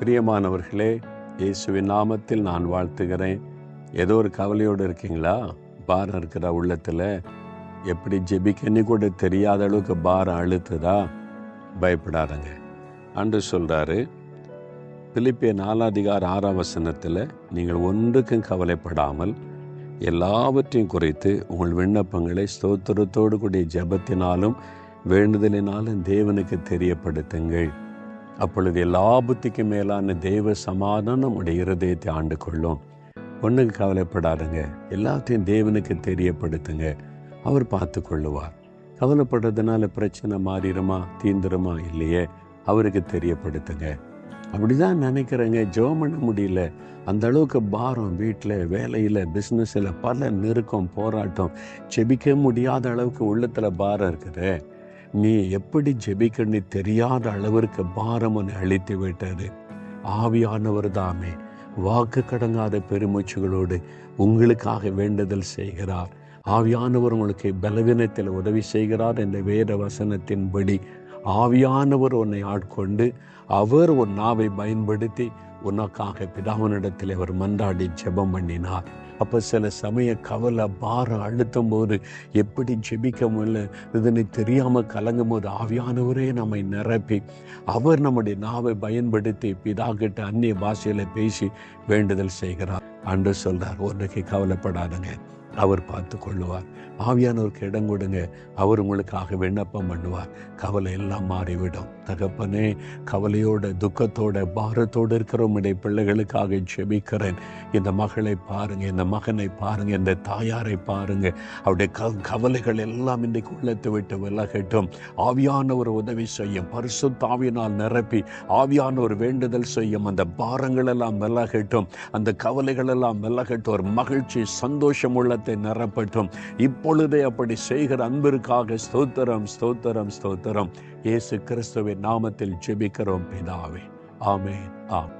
பிரியமானவர்களே இயேசுவின் நாமத்தில் நான் வாழ்த்துகிறேன். ஏதோ ஒரு கவலையோடு இருக்கீங்களா? பாரம் இருக்கிற உள்ளத்தில்? எப்படி ஜெபிக்கன்னு கூட தெரியாத அளவுக்கு பாரம் அழுத்துதா? பயப்படாதங்க. அன்று சொல்கிறாரு பிலிப்பிய நாலாதிகார ஆறாம் வசனத்தில் நீங்கள் ஒன்றுக்கும் கவலைப்படாமல் எல்லாவற்றையும் குறித்து உங்கள் விண்ணப்பங்களை ஸ்தோத்திரத்தோடு கூடிய ஜெபத்தினாலும் வேண்டுதலினாலும் தேவனுக்கு தெரியப்படுத்துங்கள். அப்பொழுது எல்லா மேலான தெய்வ சமாதானம் நம்முடைய இருதயத்தை ஆண்டு கொள்ளும். ஒன்றுக்கு கவலைப்படாதுங்க. எல்லாத்தையும் தேவனுக்கு தெரியப்படுத்துங்க. அவர் பார்த்து கொள்ளுவார். கவலைப்படுறதுனால பிரச்சனை மாறிடுமா தீந்துருமா இல்லையே அவருக்கு தெரியப்படுத்துங்க. அப்படிதான் நினைக்கிறேங்க. ஜோம் பண்ண முடியல. அந்த அளவுக்கு பாரம் வீட்டில் வேலையில் பிஸ்னஸில் பல நெருக்கம் போராட்டம். செபிக்க முடியாத அளவுக்கு உள்ளத்தில் பாரம் இருக்குது. நீ எப்படி ஜெபிக்கன்னு தெரியாத அளவிற்கு பாரம் உன்னை அழித்து விட்டது. ஆவியானவர் தாமே வாக்கு கடங்காத பெருமூச்சுகளோடு உங்களுக்காக வேண்டுதல் செய்கிறார். ஆவியானவர் உங்களுக்கு பலவீனத்தில் உதவி செய்கிறார் என்ற வேத வசனத்தின்படி ஆவியானவர் உன்னை ஆட்கொண்டு அவர் உன் நாவை பயன்படுத்தி உனக்காக பிதாவனிடத்தில் அவர் மன்றாடி ஜெபம் பண்ணினார். அப்போ சில சமய கவலை பாரம் அழுத்தும் போது எப்படி ஜெபிக்க முடியல இதனை தெரியாமல் கலங்கும் போது ஆவியானவரே நம்மை நிரப்பி அவர் நம்முடைய நாவை பயன்படுத்தி பிதா கிட்ட அந்நிய பாஷையில் பேசி வேண்டுதல் செய்கிறார். அன்று சொல்றார் ஒன்றைக்கு கவலைப்படாதுங்க. அவர் பார்த்து கொள்ளுவார் ஆவியானவருக்கு இடம் கொடுங்க. அவர் உங்களுக்காக விண்ணப்பம் பண்ணுவார். கவலை எல்லாம் மாறிவிடும். தகப்பனே கவலையோட துக்கத்தோட பாரத்தோடு இருக்கிற உடைய பிள்ளைகளுக்காக ஜெபிக்கிறேன். இந்த மகளை பாருங்க இந்த மகனை பாருங்க இந்த தாயாரை பாருங்க. அவருடைய க கவலைகள் எல்லாம் இன்றைக்கு உள்ளத்தை விட்டு விலகட்டும். ஆவியானவர் உதவி செய்யும். பரிசு தாவினால் நிரப்பி ஆவியானவர் வேண்டுதல் செய்யும். அந்த பாரங்கள் எல்லாம் விலகட்டும். அந்த கவலைகள் எல்லாம் விலகட்டும். ஒரு மகிழ்ச்சி சந்தோஷம் உள்ளத்தை நிரப்பட்டும். இப்பொழுதே அப்படி செய்கிற அன்பிற்காக ஸ்தோத்திரம் ஸ்தோத்திரம் ஸ்தோத்திரம். இயேசு கிறிஸ்துவின் நாமத்தில் ஜெபிக்கிறோம் பிதாவே. ஆமே ஆம்